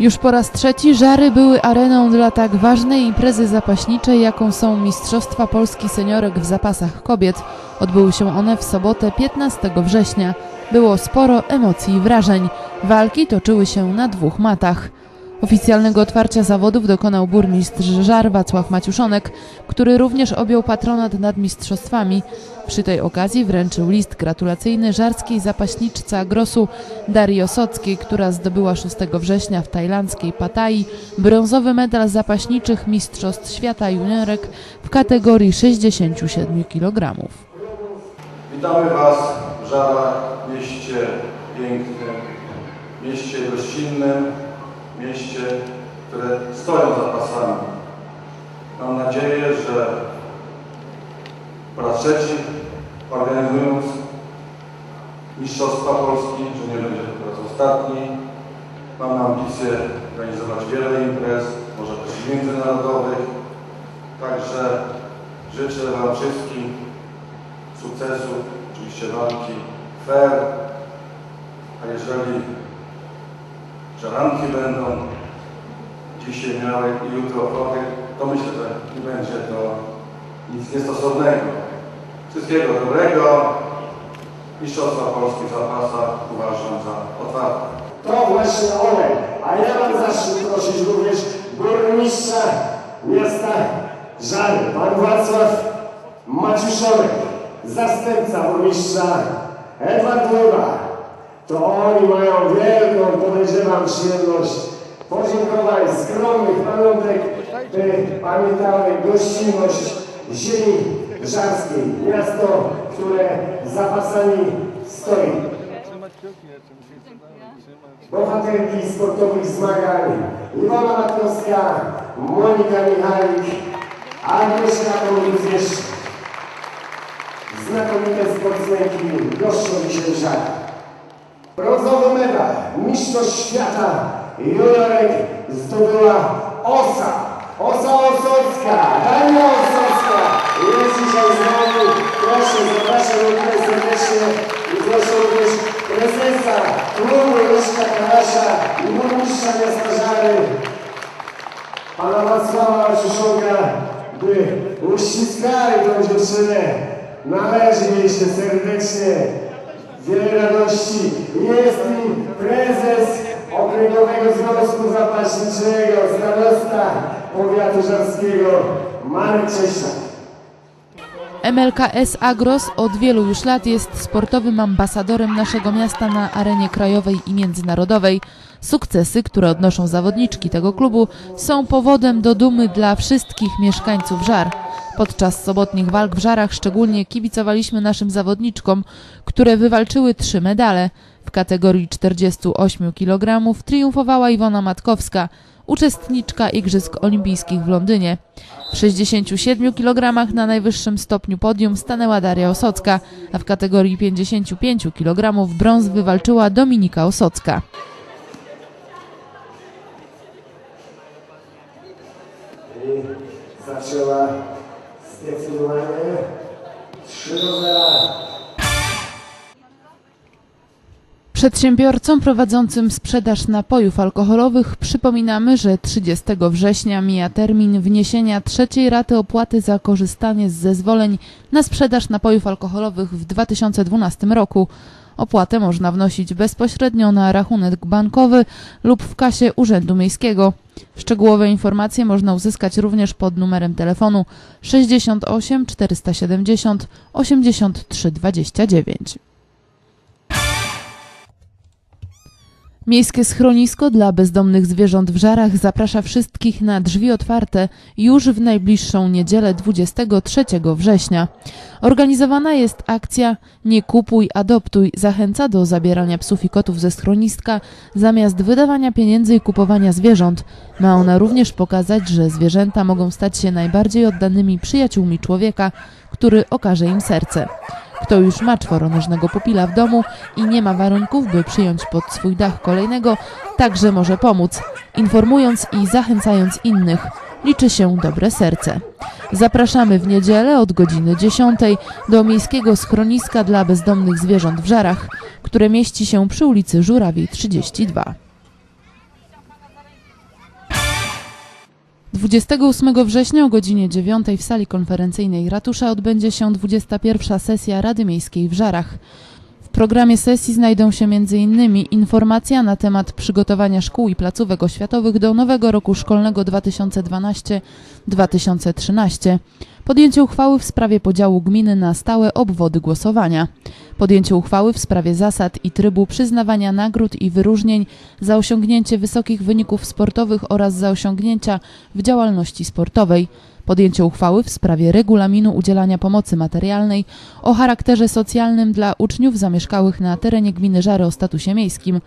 Już po raz trzeci Żary były areną dla tak ważnej imprezy zapaśniczej, jaką są Mistrzostwa Polski Seniorek w zapasach kobiet. Odbyły się one w sobotę 15 września. Było sporo emocji i wrażeń. Walki toczyły się na dwóch matach. Oficjalnego otwarcia zawodów dokonał burmistrz Żar Wacław Maciuszonek, który również objął patronat nad mistrzostwami. Przy tej okazji wręczył list gratulacyjny żarskiej zapaśniczce Agrosu Darii Osockiej, która zdobyła 6 września w tajlandzkiej Pattayyi brązowy medal zapaśniczych Mistrzostw Świata Juniorek w kategorii 67 kg. Witamy Was w Żarach, mieście pięknym, mieście gościnnym, mieście, które stoją za pasami. Mam nadzieję, że po raz trzeci organizując Mistrzostwa Polski, że nie będzie to po raz ostatni. Mamy ambicje organizować wiele imprez, może też międzynarodowych. Także życzę Wam wszystkim sukcesów, oczywiście walki fair, a jeżeli żaranki będą dzisiaj miały i jutro ochotę, to myślę, że nie będzie to nic niestosownego. Wszystkiego dobrego. Mistrzostwa Polski w zapasach uważam za otwarte. To właśnie one. A ja mam zaszczyt prosić również burmistrza miasta Żary, pan Wacław Maciuszonek, zastępca burmistrza Edward Woda. To oni mają wielką, podejrzewam, przyjemność podziękowań, skromnych pamiątek, by pamiętały gościnność ziemi żarskiej. Miasto, które za pasami stoi. Bohaterki sportowych zmagań Iwona Matkowska, Monika Michalik, Agnieszka również znakomite sportsmenki goszczą się żar. Brązowy medal Mistrzostw Świata juniorek zdobyła OSA. OSA Osocka, Dania Osocka jest dzisiaj z nami. Proszę, zapraszam tutaj serdecznie i proszę również prezesa klubu Leszka Karasza i burmistrza miasta Żary, pana Wacława Krzyszonka, by uściskali tą dziewczynę. Należy jej się serdecznie wiele radości. Jest mi prezes Okręgowego Związku Zapaśniczego, starosta powiatu żarskiego, Marek. MLKS Agros od wielu już lat jest sportowym ambasadorem naszego miasta na arenie krajowej i międzynarodowej. Sukcesy, które odnoszą zawodniczki tego klubu, są powodem do dumy dla wszystkich mieszkańców Żar. Podczas sobotnich walk w Żarach szczególnie kibicowaliśmy naszym zawodniczkom, które wywalczyły trzy medale. W kategorii 48 kg triumfowała Iwona Matkowska, uczestniczka Igrzysk Olimpijskich w Londynie. W 67 kg na najwyższym stopniu podium stanęła Daria Osocka, a w kategorii 55 kg brąz wywalczyła Dominika Osocka. Zaczęła zdecydowanie 3 do 0. Przedsiębiorcom prowadzącym sprzedaż napojów alkoholowych przypominamy, że 30 września mija termin wniesienia trzeciej raty opłaty za korzystanie z zezwoleń na sprzedaż napojów alkoholowych w 2012 roku. Opłatę można wnosić bezpośrednio na rachunek bankowy lub w kasie Urzędu Miejskiego. Szczegółowe informacje można uzyskać również pod numerem telefonu 68 470 83 29. Miejskie schronisko dla bezdomnych zwierząt w Żarach zaprasza wszystkich na drzwi otwarte już w najbliższą niedzielę 23 września. Organizowana jest akcja Nie kupuj, adoptuj. Zachęca do zabierania psów i kotów ze schroniska zamiast wydawania pieniędzy i kupowania zwierząt. Ma ona również pokazać, że zwierzęta mogą stać się najbardziej oddanymi przyjaciółmi człowieka, który okaże im serce. Kto już ma czworonożnego pupila w domu i nie ma warunków, by przyjąć pod swój dach kolejnego, także może pomóc, informując i zachęcając innych. Liczy się dobre serce. Zapraszamy w niedzielę od godziny 10 do miejskiego schroniska dla bezdomnych zwierząt w Żarach. które mieści się przy ulicy Żurawiej 32. 28 września o godzinie 9 w sali konferencyjnej ratusza odbędzie się 21 sesja Rady Miejskiej w Żarach. Programie sesji znajdą się m.in. informacja na temat przygotowania szkół i placówek oświatowych do nowego roku szkolnego 2012-2013, podjęcie uchwały w sprawie podziału gminy na stałe obwody głosowania, podjęcie uchwały w sprawie zasad i trybu przyznawania nagród i wyróżnień za osiągnięcie wysokich wyników sportowych oraz za osiągnięcia w działalności sportowej, podjęcie uchwały w sprawie regulaminu udzielania pomocy materialnej o charakterze socjalnym dla uczniów zamieszkałych na terenie gminy Żary o statusie miejskim,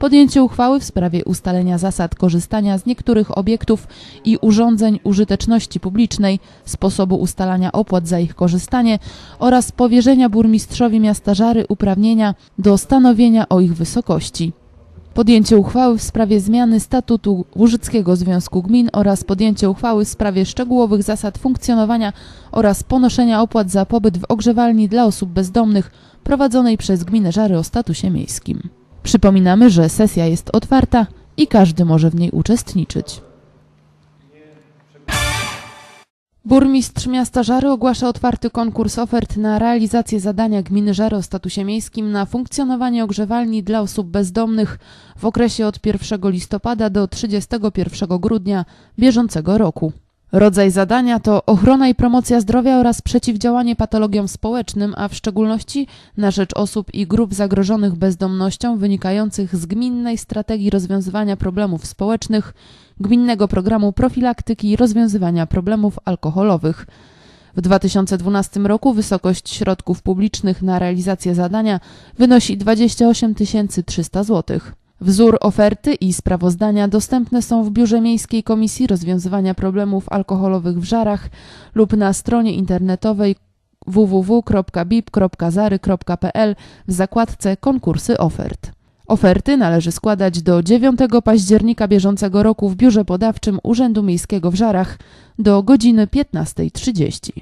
podjęcie uchwały w sprawie ustalenia zasad korzystania z niektórych obiektów i urządzeń użyteczności publicznej, sposobu ustalania opłat za ich korzystanie oraz powierzenia burmistrzowi miasta Żary uprawnienia do stanowienia o ich wysokości. Podjęcie uchwały w sprawie zmiany statutu Łużyckiego Związku Gmin oraz podjęcie uchwały w sprawie szczegółowych zasad funkcjonowania oraz ponoszenia opłat za pobyt w ogrzewalni dla osób bezdomnych prowadzonej przez gminę Żary o statusie miejskim. Przypominamy, że sesja jest otwarta i każdy może w niej uczestniczyć. Burmistrz miasta Żary ogłasza otwarty konkurs ofert na realizację zadania gminy Żary o statusie miejskim na funkcjonowanie ogrzewalni dla osób bezdomnych w okresie od 1 listopada do 31 grudnia bieżącego roku. Rodzaj zadania to ochrona i promocja zdrowia oraz przeciwdziałanie patologiom społecznym, a w szczególności na rzecz osób i grup zagrożonych bezdomnością wynikających z gminnej strategii rozwiązywania problemów społecznych, gminnego programu profilaktyki i rozwiązywania problemów alkoholowych. W 2012 roku wysokość środków publicznych na realizację zadania wynosi 28 300 zł. Wzór oferty i sprawozdania dostępne są w Biurze Miejskiej Komisji Rozwiązywania Problemów Alkoholowych w Żarach lub na stronie internetowej www.bip.zary.pl w zakładce Konkursy ofert. Oferty należy składać do 9 października bieżącego roku w Biurze Podawczym Urzędu Miejskiego w Żarach do godziny 15.30.